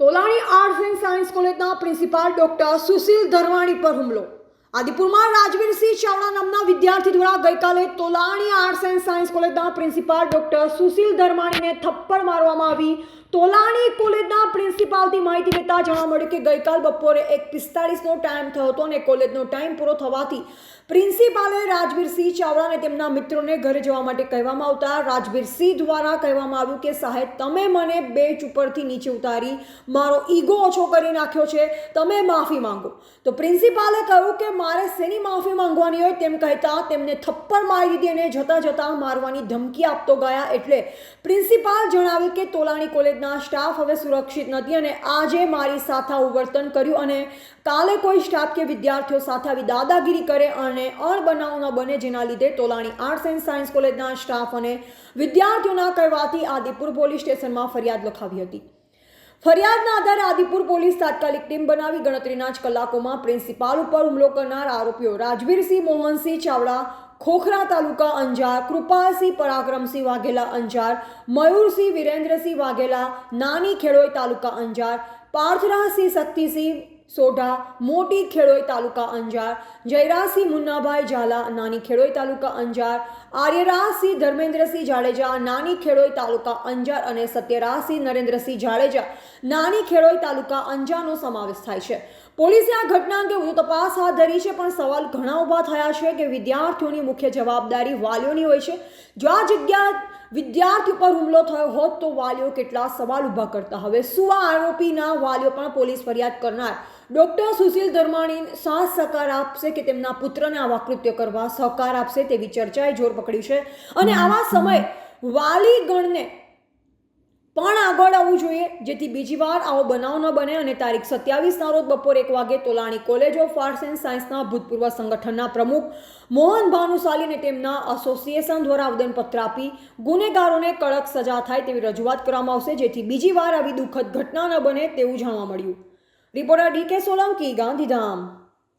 Tolani arts and science કોલેજના principal doctor Sushil Dharwani પર હુમલો. આદિપુરમાં રાજવીરસિંહ ચાવડા નામના વિદ્યાર્થી દ્વારા ગઈકાલે તોલાણી આર્ટ્સ એન્ડ સાયન્સ કોલેજના પ્રિન્સિપાલ ડોક્ટર સુશીલ ધરવાણીને થપ્પડ મારવામાં આવી તોલાણી કોલેજના પ્રિન્સિપાલથી માહિતી લેતા જાણવા મળ્યું કે ગઈકાલ બપોરે એક પિસ્તાળીસનો ટાઈમ થયો હતો અને કોલેજનો ટાઈમ પૂરો થવાથી પ્રિન્સિપાલે રાજવીરસિંહ ચાવડાને તેમના મિત્રોને ઘરે જવા માટે કહેવામાં આવતા રાજવીરસિંહ દ્વારા કહેવામાં આવ્યું કે, સાહેબ, તમે મને બેચ ઉપરથી નીચે ઉતારી મારો ઈગો ઓછો કરી નાખ્યો છે. તમે માફી માંગો. તો પ્રિન્સિપાલે કહ્યું કે, મારે શેની માફી માંગવાની હોય? તેમ કહેતા તેમને થપ્પડ મારી દીધી અને જતા જતા મારવાની ધમકી આપતો ગયા. એટલે પ્રિન્સિપાલ જણાવ્યું કે, તોલાણી કોલેજના સ્ટાફ હવે સુરક્ષિત નથી અને આજે મારી સાથે વર્તન કર્યું અને કાલે કોઈ સ્ટાફ કે વિદ્યાર્થીઓ સાથે આવી દાદાગીરી કરે અને અણબનાવ ન બને જેના લીધે તોલાણી આર્ટ્સ એન્ડ સાયન્સ કોલેજના સ્ટાફ અને વિદ્યાર્થીઓના કહેવાથી આદિપુર પોલીસ સ્ટેશનમાં ફરિયાદ લખાવી હતી. ફરિયાદના આધારે આદિપુર પોલીસ તાત્કાલિક ટીમ બનાવી ગણતરીના જ કલાકોમાં પ્રિન્સિપાલ ઉપર હુમલો કરનાર આરોપીઓ રાજવીરસિંહ મોહનસિંહ ચાવડા, ખોખરા તાલુકા અંજાર, કૃપાલસિંહ પરાક્રમસિંહ વાઘેલા અંજાર, મયુરસિંહ વિરેન્દ્રસિંહ વાઘેલા, નાની ખેડોઈ તાલુકા અંજાર પાર્થરાસિંહ શક્તિસિંહ સોઢા, મોટી ખેડોઈ તાલુકા અંજાર જયરાસિંહ મુન્નાભાઈ ઝાલા, નાની ખેડોઈ તાલુકા અંજાર આર્યરાજસિંહ ધર્મેન્દ્રસિંહ જાડેજા, નાની ખેડોઈ તાલુકા અંજાર અને સત્યરાજસિંહ નરેન્દ્રસિંહ જાડેજા નાની ખેડોઈ તાલુકા અંજારનો સમાવેશ થાય છે. પોલીસે આ ઘટના અંગે વધુ તપાસ હાથ ધરી છે, પણ સવાલ ઘણા ઊભા થયા છે કે વિદ્યાર્થીઓની મુખ્ય જવાબદારી વાલીઓની હોય છે. જો આ જગ્યા વિદ્યાર્થી ઉપર હુમલો થયો હોત તો વાલીઓ કેટલા સવાલ ઊભા કરતા. હવે સુવા આરોપીના વાલીઓ પણ પોલીસ ફરિયાદ કરનાર ડૉક્ટર સુશીલ ધર્માણી સાથ સહકાર આપશે કે તેમના પુત્રને આવા કૃત્ય કરવા સહકાર આપશે તેવી ચર્ચાએ જોર પકડ્યું છે. અને આવા સમયે વાલીગણને પણ આગળ આવવું જોઈએ. જેથી બીજી વાર આવો બનાવ ન બને અને તારીખ સત્યાવીસના રોજ બપોર એક વાગે Tolani college of arts and સાયન્સના ભૂતપૂર્વ સંગઠનના પ્રમુખ મોહન ભાનુશાલીને તેમના એસોસિએશન દ્વારા આવેદનપત્ર આપી ગુનેગારોને કડક સજા થાય તેવી રજૂઆત કરવામાં આવશે. જેથી બીજી વાર આવી દુઃખદ ઘટના ન બને તેવું જાણવા મળ્યું. રિપોર્ટર ડી કે સોલંકી, ગાંધીધામ.